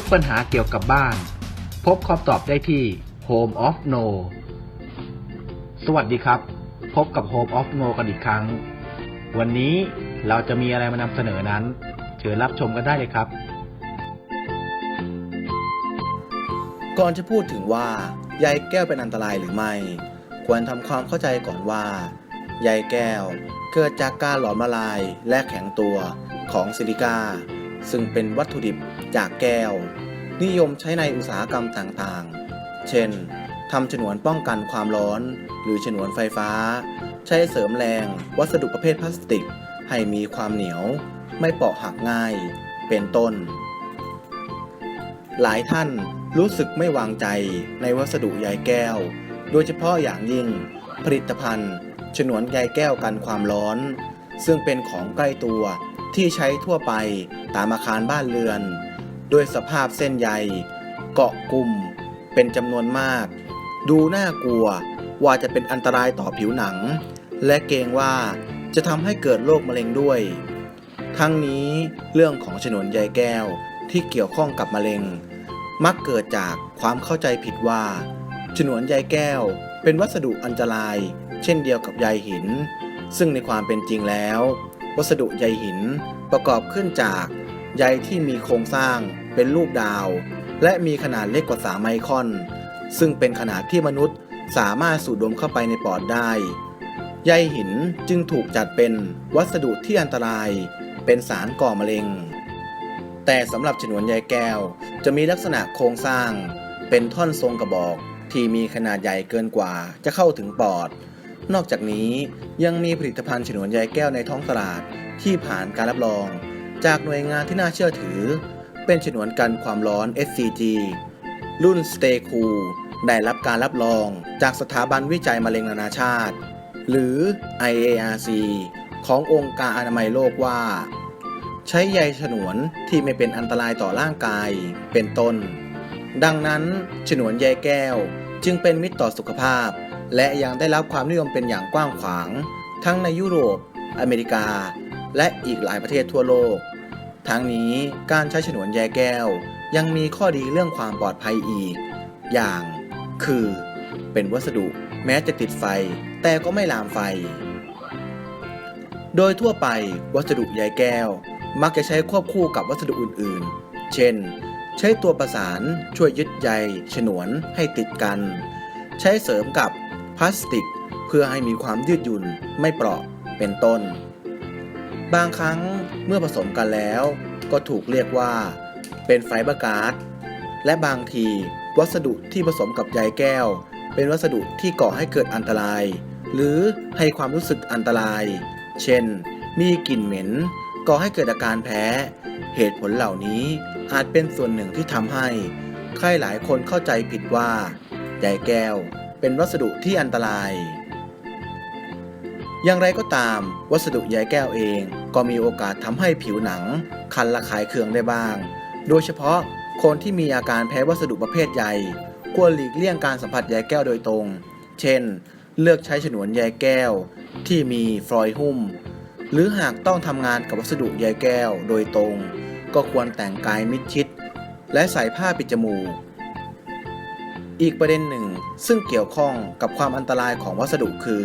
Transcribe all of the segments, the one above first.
ทุกปัญหาเกี่ยวกับบ้าน พบคำตอบได้ที่ Home of No สวัสดีครับ พบกับ Home of No กันอีกครั้ง วันนี้เราจะมีอะไรมานำเสนอนั้น เชิญรับชมกันได้เลยครับ ก่อนจะพูดถึงว่าใยแก้วเป็นอันตรายหรือไม่ ควรทำความเข้าใจก่อนว่าใยแก้วเกิดจากการหลอมละลายและแข็งตัวของซิลิกา ซึ่งเป็นวัตถุดิบจากแก้ว นิยมใช้ในอุตสาหกรรมต่างๆ เช่นทำฉนวนป้องกันความร้อน หรือฉนวนไฟฟ้า ใช้เสริมแรงวัสดุประเภทพลาสติก ให้มีความเหนียว ไม่เปราะหักง่าย เป็นต้น หลายท่านรู้สึกไม่วางใจในวัสดุใยแก้ว โดยเฉพาะอย่างยิ่ง ผลิตภัณฑ์ ฉนวนใยแก้วกันความร้อน ซึ่งเป็นของใกล้ตัว ที่ใช้ทั่วไปตามอาคารบ้านเรือนโดยสภาพเส้นใย เกาะกลุ่ม เป็นจำนวนมาก ดูน่ากลัวว่าจะเป็นอันตรายต่อผิวหนัง และเกรงว่าจะทำให้เกิดโรคมะเร็งด้วย ทั้งนี้เรื่องของฉนวนใยแก้วที่เกี่ยวข้องกับมะเร็ง มักเกิดจากความเข้าใจผิดว่าฉนวนใยแก้วเป็นวัสดุอันตราย เช่นเดียวกับใยหิน ซึ่งในความเป็นจริงแล้ว วัสดุใยหินประกอบขึ้นจากใยที่มีโครงสร้างเป็นรูปดาว และมีขนาดเล็กกว่า 3 ไมครอน ซึ่งเป็นขนาดที่มนุษย์สามารถสูดดมเข้าไปในปอดได้ ใยหินจึงถูกจัดเป็นวัสดุที่อันตราย เป็นสารก่อมะเร็ง แต่สำหรับฉนวนใยแก้ว จะมีลักษณะโครงสร้าง เป็นท่อนทรงกระบอกที่มีขนาดใหญ่เกินกว่าจะเข้าถึงปอด นอกจากนี้ยังมีผลิตภัณฑ์ฉนวนใยแก้วในท้องตลาดที่ผ่านการรับรอง จากหน่วยงานที่น่าเชื่อถือ เป็นฉนวนกันความร้อน SCG รุ่น Stay Cool ได้รับการรับรองจากสถาบันวิจัยมะเร็งนานาชาติ หรือ IARC ขององค์การอนามัยโลกว่า ใช้ใยฉนวนที่ไม่เป็นอันตรายต่อร่างกายเป็นต้น ดังนั้นฉนวนใยแก้วจึงเป็นมิตรต่อสุขภาพ และยังได้รับความนิยมเป็นอย่างกว้างขวาง ทั้งในยุโรป อเมริกา และอีกหลายประเทศทั่วโลก ทั้งนี้การใช้ฉนวนใยแก้ว ยังมีข้อดีเรื่องความปลอดภัยอีก อย่าง คือ เป็นวัสดุแม้จะติดไฟ แต่ก็ไม่ลามไฟ โดยทั่วไปวัสดุใยแก้ว มักจะใช้ควบคู่กับวัสดุอื่นๆ เช่น ใช้ตัวประสานช่วยยึดใยฉนวนให้ติดกัน ใช้เสริมกับ พลาสติก เพื่อให้มีความยืดหยุ่นไม่เปราะเป็นต้น บางครั้งเมื่อผสมกันแล้ว ก็ถูกเรียกว่า เป็นไฟเบอร์การ์ดและบางทีวัสดุที่ผสมกับใยแก้ว เป็นวัสดุที่ก่อให้เกิดอันตราย หรือให้ความรู้สึกอันตราย เช่น มีกลิ่นเหม็นก่อให้เกิดอาการแพ้ เหตุผลเหล่านี้อาจเป็นส่วนหนึ่งที่ทำให้ ใครหลายคนเข้าใจผิดว่าใยแก้ว เป็นวัสดุที่อันตราย อย่างไรก็ตาม วัสดุใยแก้วเองก็มีโอกาสทำให้ผิวหนัง คันระคายเคืองได้บ้าง โดยเฉพาะคนที่มีอาการแพ้วัสดุประเภทใยควรหลีกเลี่ยงการสัมผัสใยแก้วโดยตรง เช่น เลือกใช้ฉนวนใยแก้ว ที่มีฟลอยหุ้ม หรือหากต้องทำงานกับวัสดุใยแก้วโดยตรง ก็ควรแต่งกายมิดชิด และใส่ผ้าปิดจมูก อีกประเด็นหนึ่ง ซึ่งเกี่ยวข้องกับความอันตรายของวัสดุคือ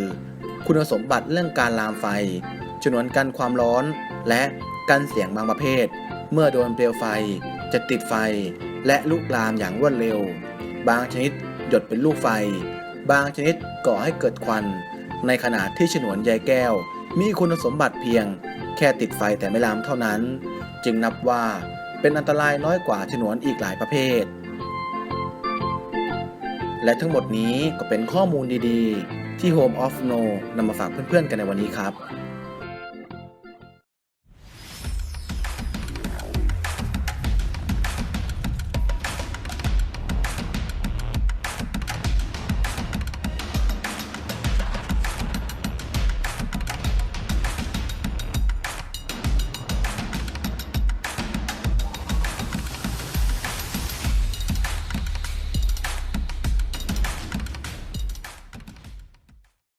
คุณสมบัติเรื่องการลามไฟฉนวนกันความร้อน และกันเสียงบางประเภท เมื่อโดนเปลวไฟจะติดไฟ และลุกลามอย่างรวดเร็ว บางชนิดหยดเป็นลูกไฟ บางชนิดก่อให้เกิดควัน ในขณะที่ฉนวนใยแก้ว มีคุณสมบัติเพียง แค่ติดไฟแต่ไม่ลามเท่านั้น จึงนับว่าเป็นอันตรายน้อยกว่าฉนวนอีกหลายประเภท และทั้งหมดนี้ก็เป็นข้อมูลดีๆ ที่ Home of No นำมาฝากเพื่อนๆกันในวันนี้ครับ